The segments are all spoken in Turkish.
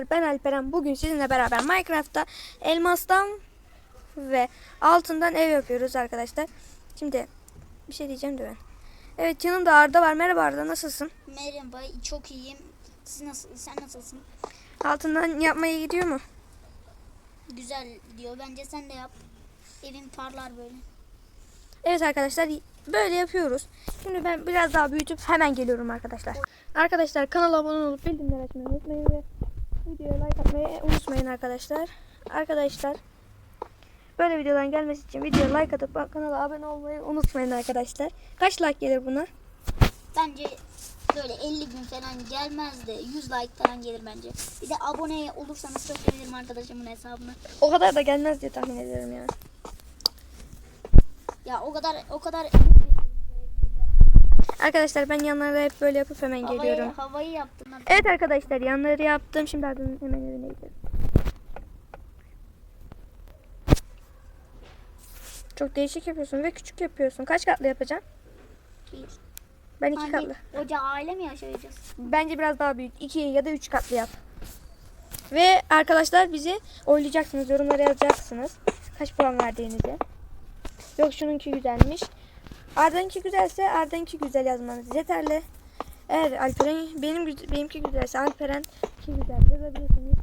arkadaşlar ben Alperen. Bugün sizinle beraber Minecraft'ta elmastan ve altından ev yapıyoruz arkadaşlar. Şimdi bir şey diyeceğim de ben. Evet yanımda Arda var. Merhaba Arda nasılsın? Merhaba, çok iyiyim. Siz nasıl, sen nasılsın? Altından yapmaya gidiyor mu? Güzel diyor. Bence sen de yap. Evin parlar böyle. Evet arkadaşlar böyle yapıyoruz. Şimdi ben biraz daha büyütüp hemen geliyorum arkadaşlar. Arkadaşlar kanala abone olup bildirimleri açmayı unutmayın ve videoya like atmayı unutmayın arkadaşlar. Arkadaşlar böyle videoların gelmesi için videoya like atıp kanala abone olmayı unutmayın arkadaşlar. Kaç like gelir buna? Bence böyle 50 gün falan gelmez de 100 like falan gelir bence. Bir de abone olursanız çok sevinirim arkadaşımın hesabına. O kadar da gelmez diye tahmin ediyorum yani. Ya o kadar o kadar Arkadaşlar ben yanlara hep böyle yapıp hemen havayı, geliyorum. havayı yaptım. ben. Evet arkadaşlar yanları yaptım. Şimdi ardından hemen evine gidelim. Çok değişik yapıyorsun ve küçük yapıyorsun. Kaç katlı yapacaksın? Bir. Ben iki Hangi katlı. oca aile mi yaşayacağız? Bence biraz daha büyük. İki ya da üç katlı yap. Ve arkadaşlar bizi oylayacaksınız. Yorumlara yazacaksınız. Kaç puan verdiğinizi. Yok şununki güzelmiş. Arda'nınki güzelse Arda'nınki güzel yazmanız yeterli. Eğer Alperen benim benimki güzelse Alperen ki güzel yazabilirsiniz.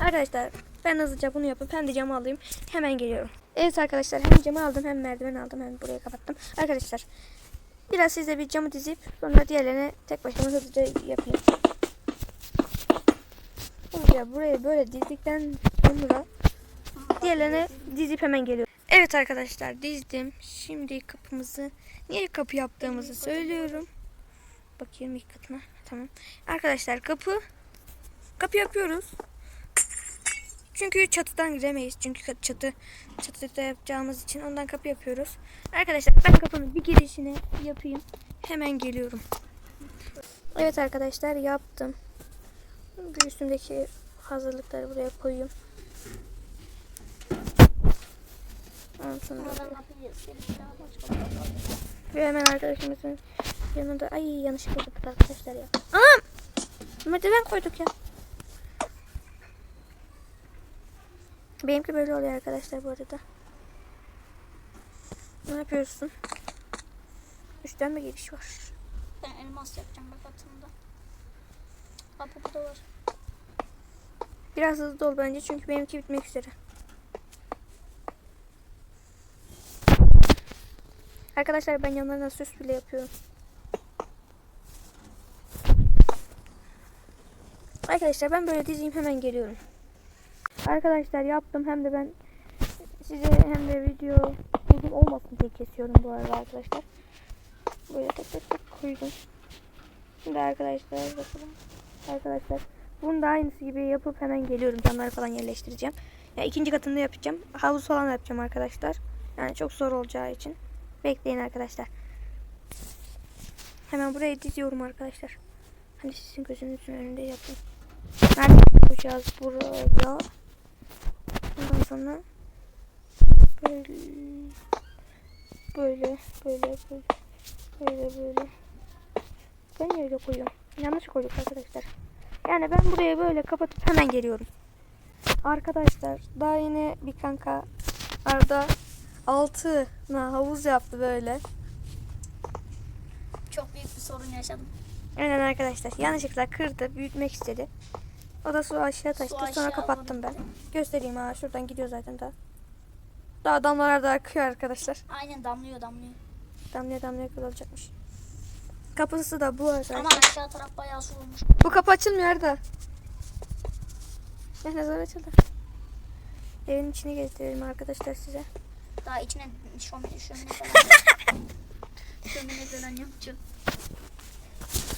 Arkadaşlar ben hızlıca bunu yapıp hem de camı alayım. Hemen geliyorum. Evet arkadaşlar hem camı aldım hem merdiven aldım hem burayı kapattım. Arkadaşlar biraz size bir camı dizip sonra diğerlerine tek başıma hızlıca yapayım. Hızlıca burayı böyle dizdikten sonra diğerlerine dizip hemen geliyorum. Evet arkadaşlar dizdim. Şimdi kapımızı niye kapı yaptığımızı söylüyorum. Bakayım ilk katına. Tamam. Arkadaşlar kapı kapı yapıyoruz. Çünkü çatıdan giremeyiz. Çünkü çatı çatıda yapacağımız için ondan kapı yapıyoruz. Arkadaşlar ben kapının bir girişini yapayım. Hemen geliyorum. Evet arkadaşlar yaptım. Üstümdeki hazırlıkları buraya koyayım. Başka ve hemen arkadaşımızın yanında ay yanlışlıkla yaptık arkadaşlar ya. Anam! Merdiven koyduk ya. Benimki böyle oluyor arkadaşlar bu arada. Ne yapıyorsun? Üstten bir giriş var. Ben elmas yapacağım bak atımda. Kapı burada var. Biraz hızlı ol bence çünkü benimki bitmek üzere. Arkadaşlar ben yanlarına süs bile yapıyorum. Arkadaşlar ben böyle dizeyim hemen geliyorum. Arkadaşlar yaptım hem de ben size hem de video uzun olmasın diye kesiyorum bu arada arkadaşlar. Böyle tek tek tek koydum. Şimdi arkadaşlar bakalım. Arkadaşlar bunu da aynısı gibi yapıp hemen geliyorum. Camları falan yerleştireceğim. Ya ikinci katını da yapacağım. Havuz falan yapacağım arkadaşlar. Yani çok zor olacağı için. Bekleyin arkadaşlar. Hemen buraya diziyorum arkadaşlar. Hani sizin gözünüzün önünde yapın. Nerede yapacağız buraya? Ondan sonra böyle böyle böyle böyle böyle ben öyle koyuyorum? Yanlış koyduk arkadaşlar. Yani ben buraya böyle kapatıp hemen geliyorum. Arkadaşlar daha yeni bir kanka Arda altına havuz yaptı böyle. Çok büyük bir sorun yaşadım. Aynen arkadaşlar yanlışlıkla kırdı büyütmek istedi. O da su aşağı taştı sonra aşağı kapattım ben. Göstereyim ha şuradan gidiyor zaten daha. Daha damlalar da akıyor arkadaşlar. Aynen damlıyor damlıyor. Damlaya damlaya kırılacakmış. Kapısı da bu arkadaşlar. Ama aşağı taraf bayağı su olmuş. Bu kapı açılmıyor Arda. Ne zor açıldı. Evin içini gezdirelim arkadaşlar size. Daha içine şömine şömine falan. şömine falan yapacağım.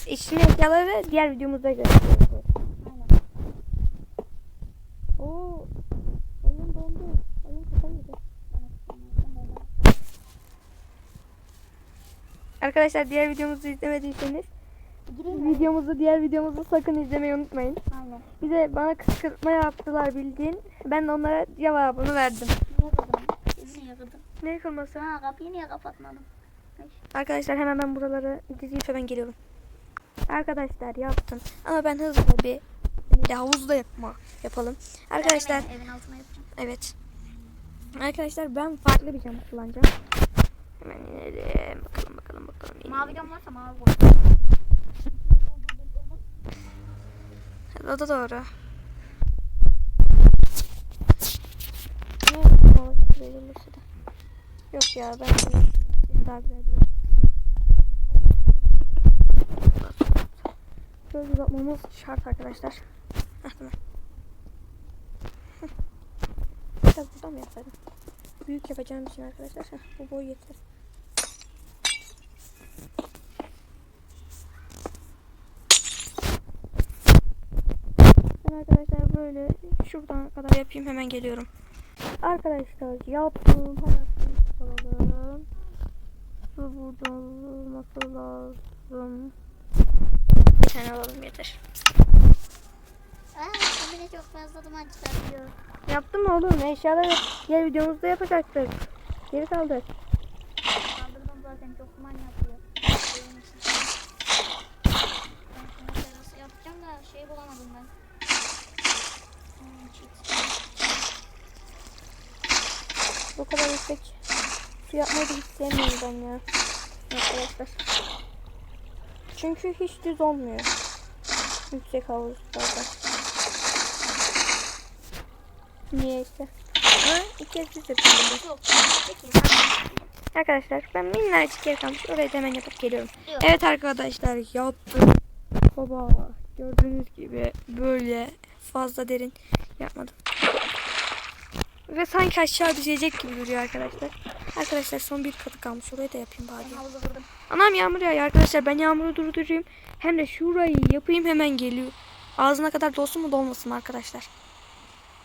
İçine eşyaları diğer videomuzda göstereceğiz. Aynen. Oo. Oyun dondu. Oyun kafayı yedi. Arkadaşlar diğer videomuzu izlemediyseniz videomuzu diğer videomuzu sakın izlemeyi unutmayın. Aynen. Bize bana kışkırtma yaptılar bildiğin. Ben de onlara cevabını verdim. Niye kırdın? Ne yıkılması? Ha kapıyı niye kapatmadın? Arkadaşlar hemen ben buraları dizeyip hemen geliyorum. Arkadaşlar yaptım. Ama ben hızlı bir de havuzda yapma yapalım. Arkadaşlar Ben evin altına yapacağım. evet. Arkadaşlar ben farklı bir cam kullanacağım. Hemen inelim. Bakalım bakalım bakalım. İnelim. Mavi cam varsa mavi koy. O da doğru. Yok ya ben daha güzel bir Göz uzatmamız şart arkadaşlar. Heh, tamam. Biraz buradan mı yapsaydım? Büyük yapacağım için arkadaşlar. Heh, bu boy yeter. Ben arkadaşlar böyle şuradan kadar yapayım hemen geliyorum. Arkadaşlar yaptım. Hayatım alalım. Su burada olması lazım. Bir tane alalım yeter. Aa, kamera çok fazla duman çıkartıyor. Yaptım mı oğlum? Eşyaları diğer videomuzda yapacaktık. Geri kaldır. Kaldırdım zaten çok duman yapıyor. Ben yapacağım da şey bulamadım ben. Hmm, cheat. Bu kadar yüksek su yapmayı da hiç sevmiyorum ben ya. Arkadaşlar. Çünkü hiç düz olmuyor. Yüksek havuzlarda. Niye işte? Ha, iki kez düz yapıyorum. Arkadaşlar ben minnacık yer kalmış. Orayı da hemen yapıp geliyorum. Yok. Evet arkadaşlar yaptım. Baba gördüğünüz gibi böyle fazla derin yapmadım. Ve sanki aşağı düşecek gibi duruyor arkadaşlar. Arkadaşlar son bir katı kalmış. Orayı da yapayım bari. Anam yağmur yağıyor arkadaşlar. Ben yağmuru durdurayım. Hem de şurayı yapayım hemen geliyor. Ağzına kadar dolsun mu dolmasın arkadaşlar?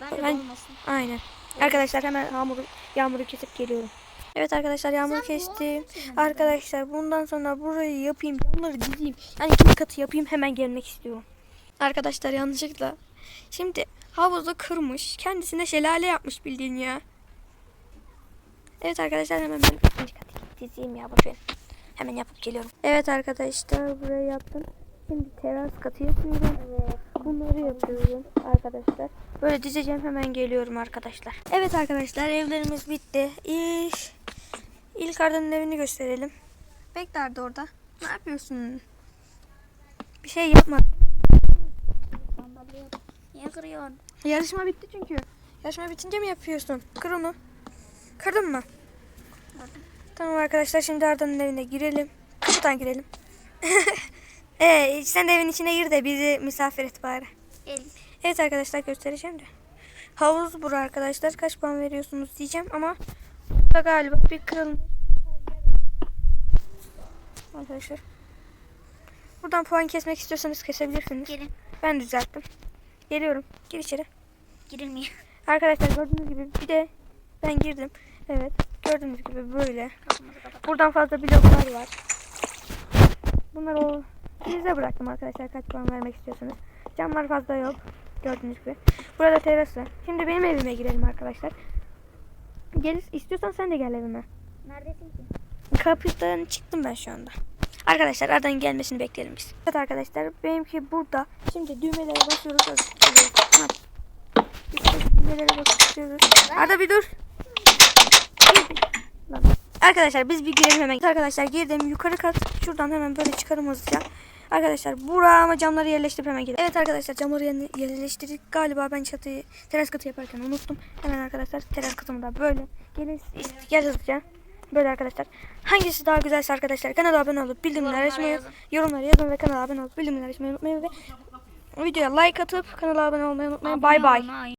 Bence Ben- olmasın. Aynen. Arkadaşlar hemen yağmuru, yağmuru kesip geliyorum. Evet arkadaşlar yağmuru Sen kestim. Arkadaşlar bundan sonra burayı yapayım. Camları dizeyim. Yani ikinci katı yapayım hemen gelmek istiyorum. Arkadaşlar yanlışlıkla. Şimdi havuzu kırmış. Kendisine şelale yapmış bildiğin ya. Evet arkadaşlar hemen ben dizeyim ya boşver. Hemen yapıp geliyorum. Evet arkadaşlar burayı yaptım. Şimdi teras katı yapıyorum. Bunları yapıyorum arkadaşlar. Böyle dizeceğim hemen geliyorum arkadaşlar. Evet arkadaşlar evlerimiz bitti. İlk, ilk Arda'nın evini gösterelim. Bekle Arda orada. Ne yapıyorsun? Bir şey yapma. Niye kırıyorsun? Yarışma bitti çünkü. Yarışma bitince mi yapıyorsun? Kır onu. Kırdın mı? Tamam arkadaşlar şimdi Arda'nın evine girelim. Kapıdan girelim. ee, sen de evin içine gir de bizi misafir et bari. El. Evet arkadaşlar göstereceğim de. Havuz bura arkadaşlar. Kaç puan veriyorsunuz diyeceğim ama burada galiba bir kırılma. Arkadaşlar. Buradan puan kesmek istiyorsanız kesebilirsiniz. Gelin. Ben düzelttim. Geliyorum. Gir içeri. Girilmiyor. Arkadaşlar gördüğünüz gibi bir de ben girdim. Evet. Gördüğünüz gibi böyle. Buradan fazla bloklar var. Bunları o size bıraktım arkadaşlar kaç puan vermek istiyorsanız. Camlar fazla yok. Gördüğünüz gibi. Burada terası. Şimdi benim evime girelim arkadaşlar. Gel istiyorsan sen de gel evime. Neredesin ki? Kapıdan çıktım ben şu anda. Arkadaşlar aradan gelmesini bekleyelim biz. Evet arkadaşlar benimki burada. Şimdi düğmelere basıyoruz. Düğmelere basıyoruz. Arda bir dur. Arkadaşlar biz bir girelim hemen. Arkadaşlar girdim yukarı kat. Şuradan hemen böyle çıkarım hızlıca. Arkadaşlar bura ama camları yerleştirip hemen girelim. Evet arkadaşlar camları yerleştirdik. Galiba ben çatıyı teras katı yaparken unuttum. Hemen arkadaşlar teras katımı da böyle. Gelin gel hızlıca. Böyle arkadaşlar. Hangisi daha güzelse arkadaşlar kanala abone olup bildirimleri açmayı, yazın. yorumlara yazın ve kanala abone olup bildirimleri açmayı unutmayın ve videoya like atıp kanala abone olmayı unutmayın. Bay bay.